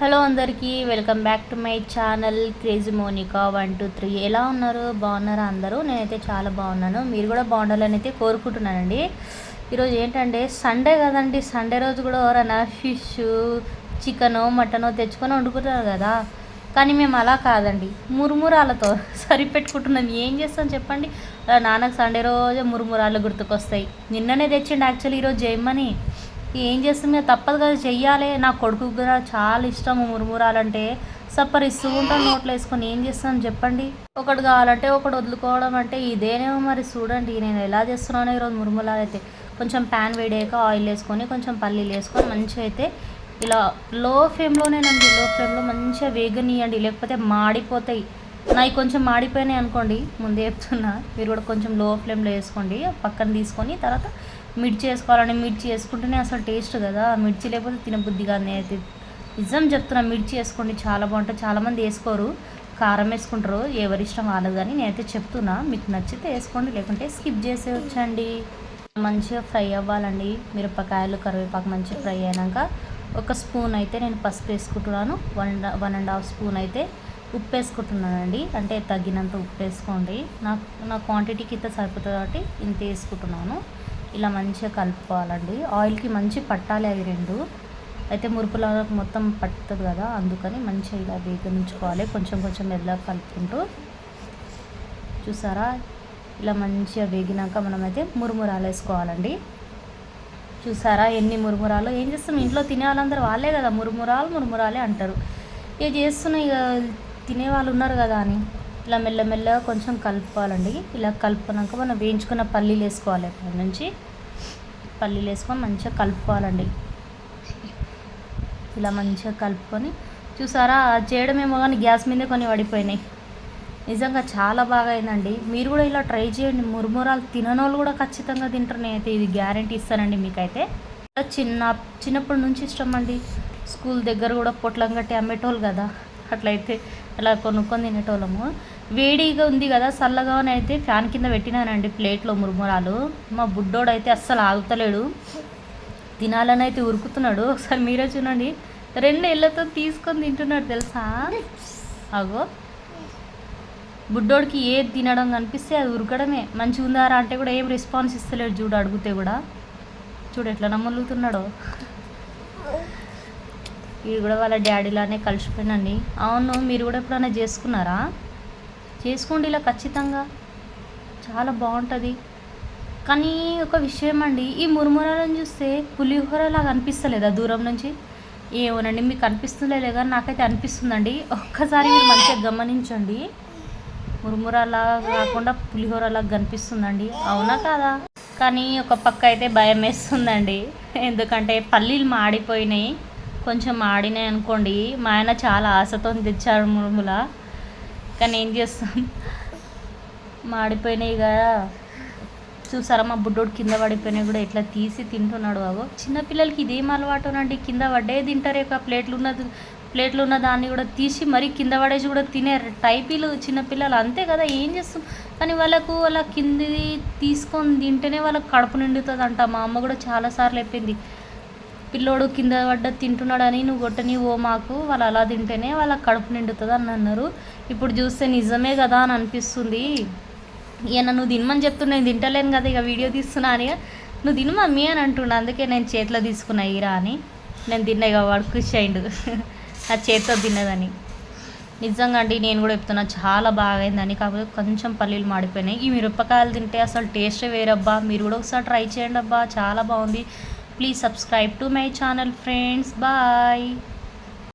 Hello అందరికీ welcome back to my channel crazy Monika one two three. ఎలా ఉన్నారు? బాగున్నారా అందరూ? నేనైతే చాలా బాగున్నాను. మీరు కూడా బాగుండాలని అయితే కోరుకుంటున్నానండి. ఈరోజు ఏంటంటే సండే కదండి. సండే రోజు కూడా ఎవరైనా ఫిష్ చికెను మటను తెచ్చుకొని వండుకుంటారు కదా. కానీ మేము అలా కాదండి. మురుమురాలతో సరిపెట్టుకుంటున్నాం. ఏం చేస్తాం చెప్పండి? అలా నాన్నకు సండే రోజే మురుమురాలు గుర్తుకొస్తాయి. నిన్ననే తెచ్చిండు యాక్చువల్లీ ఈరోజు చేయమని ఏం చేస్తుంది తప్పదు కదా చెయ్యాలి. నా కొడుకు కూడా చాలా ఇష్టం మురుమురాలంటే. సప్పర్ ఇస్తూ ఉంటాను నోట్లో వేసుకొని. ఏం చేస్తాను చెప్పండి. ఒకటి కావాలంటే ఒకటి వదులుకోవడం అంటే ఇదేనేమో మరి చూడండి. నేను ఎలా చేస్తున్నానో ఈరోజు మురుమురాలు అయితే. కొంచెం ప్యాన్ వేడాక ఆయిల్ వేసుకొని కొంచెం పల్లీలు వేసుకొని మంచిగా అయితే ఇలా లో ఫ్లేమ్లోనేనండి లో ఫ్లేమ్లో మంచిగా వేగనియండి. లేకపోతే మాడిపోతాయి. నాయి కొంచెం మాడిపోయినాయి అనుకోండి. ముందే చెప్తున్నా. మీరు కూడా కొంచెం లో ఫ్లేమ్లో వేసుకోండి. పక్కన తీసుకొని తర్వాత మిర్చి వేసుకోవాలని మిర్చి వేసుకుంటేనే అసలు టేస్ట్ కదా. మిర్చి లేకపోతే తినబుద్ధి కానీ అయితే. నిజం చెప్తున్నా మిర్చి వేసుకోండి చాలా బాగుంటుంది. చాలామంది వేసుకోరు కారం వేసుకుంటారు ఎవరి ఇష్టం వాళ్ళది కానీ నేనైతే చెప్తున్నా. మీకు నచ్చితే వేసుకోండి లేకుంటే స్కిప్ చేసే వచ్చండి మంచిగా ఫ్రై అవ్వాలండి. మిరపకాయలు కరివేపాకు మంచిగా ఫ్రై అయినాక ఒక స్పూన్ అయితే నేను పసుపు వేసుకుంటున్నాను. One one and half spoon అయితే ఉప్పు వేసుకుంటున్నానండి. అంటే తగినంత ఉప్పు వేసుకోండి. నాకు నా క్వాంటిటీకి ఇంత సరిపోతుంది కాబట్టి ఇంత వేసుకుంటున్నాను. ఇలా మంచిగా కలుపుకోవాలండి. ఆయిల్కి మంచి పట్టాలి అవి రెండు. అయితే మురుపులా మొత్తం పట్టుతుంది కదా అందుకని మంచిగా ఇలా వేగించుకోవాలి కొంచెం కొంచెం మెల్లగా కలుపుకుంటూ. చూసారా? ఇలా మంచిగా వేగినాక మనమైతే మురుమురాలు వేసుకోవాలండి. చూసారా? ఎన్ని మురుమురాలు? ఏం చేస్తాం? ఇంట్లో తినే వాళ్ళందరూ వాళ్ళే కదా. మురుమురాలు మురుమురాలే అంటారు. ఇక చేస్తున్న ఇక తినే వాళ్ళు ఉన్నారు కదా అని. ఇలా మెల్లమెల్లగా కొంచెం కలుపుకోవాలండి. ఇలా కలుపుకున్నాక మనం వేయించుకున్న పల్లీలు వేసుకోవాలి ఇక్కడ నుంచి. పల్లీలు వేసుకొని మంచిగా కలుపుకోవాలండి. ఇలా మంచిగా కలుపుకొని చూసారా? చేయడమేమో కానీ గ్యాస్ మీదే కొన్ని పడిపోయినాయి. నిజంగా చాలా బాగా అయిందండి. మీరు కూడా ఇలా ట్రై చేయండి. మురుమురాలు తిననోళ్ళు కూడా ఖచ్చితంగా తింటారు. నేనైతే ఇది గ్యారంటీ ఇస్తానండి మీకైతే. చిన్న చిన్నప్పటి నుంచి ఇష్టం అండి. స్కూల్ దగ్గర కూడా పొట్లం కట్టి అమ్మేటోళ్ళు కదా. అట్లయితే అలా కొనుక్కొని తినేటోళ్ళము. వేడిగా ఉంది కదా చల్లగానే అయితే ఫ్యాన్ కింద పెట్టినానండి ప్లేట్లో మురుమురాలు. మా బుడ్డోడు అయితే అస్సలు ఆగుతలేడు. తినాలని అయితే ఉరుకుతున్నాడు. ఒకసారి మీరే చూడండి. రెండు ఇళ్ళతో తీసుకొని తింటున్నాడు తెలుసా? అగో. బుడ్డోడికి ఏది తినడం కనిపిస్తే అది ఉరకడమే. మంచిగా ఉందారా అంటే కూడా ఏం రెస్పాన్స్ ఇస్తలేడు చూడు అడిగితే కూడా. చూడు ఎట్లా నమ్మలుగుతున్నాడో వీడు కూడా వాళ్ళ డాడీలానే కలిసిపోయినండి అవును మీరు కూడా ఎప్పుడైనా చేసుకున్నారా? చేసుకోండి ఇలా ఖచ్చితంగా. చాలా బాగుంటుంది. కానీ ఒక విషయం అండి ఈ మురుమురాలను చూస్తే పులిహోర లాగా అనిపిస్తలేదా దూరం నుంచి? ఏమోనండి మీకు అనిపిస్తుందే కానీ నాకైతే అనిపిస్తుందండి. ఒక్కసారి మీరు మంచిగా గమనించండి. మురుమురాలాగా కాకుండా పులిహోరలాగా కనిపిస్తుందండి. అవునా కాదా? కానీ ఒక పక్క అయితే భయం వేస్తుందండి. ఎందుకంటే పల్లీలు మాడిపోయినాయి. కొంచెం ఆడినాయి అనుకోండి మా ఆయన చాలా ఆశతో తెచ్చాడు మురుముల. కానీ ఏం చేస్తాం? మాడిపోయినాయి కదా. చూసారా మా బుడ్డోడు కింద పడిపోయినాయి కూడా ఇట్లా తీసి తింటున్నాడు బాబు. చిన్నపిల్లలకి ఇదేం అలవాటునండి కింద పడ్డే తింటారు ఇక ప్లేట్లు ఉన్నది ప్లేట్లు ఉన్న దాన్ని కూడా తీసి మరీ కింద పడేసి కూడా తినే టైపీలు చిన్నపిల్లలు అంతే కదా ఏం చేస్తాం? కానీ వాళ్ళకు వాళ్ళ కింది తీసుకొని తింటేనే వాళ్ళకి కడుపు నిండుతుంది అంట మా అమ్మ కూడా చాలాసార్లు చెప్పింది. పిల్లోడు కింద పడ్డ తింటున్నాడని నువ్వు కొట్టని ఓ మాకు వాళ్ళు అలా తింటేనే వాళ్ళ కడుపు నిండుతుంది అని అన్నారు. ఇప్పుడు చూస్తే నిజమే కదా అని అనిపిస్తుంది. ఇక నన్ను తినమని చెప్తున్నా నేను తింటలేను కదా ఇక వీడియో తీస్తున్నా అని. నువ్వు తిను మమ్మీ అని అంటున్నా అందుకే నేను చేతిలో తీసుకున్నా ఈరా అని. నేను తిన్నా ఇక వాడు ఖుషి అయిండు. ఆ చేతితో తిన్నదని. నిజంగా అండి నేను కూడా చెప్తున్నా చాలా బాగైందని. కాకపోతే కొంచెం పల్లీలు మాడిపోయినాయి. ఈ మిరపకాయలు తింటే అసలు టేస్ట్ వేరబ్బా. మీరు కూడా ఒకసారి ట్రై చేయండి అబ్బా చాలా బాగుంది. Please subscribe to my channel friends bye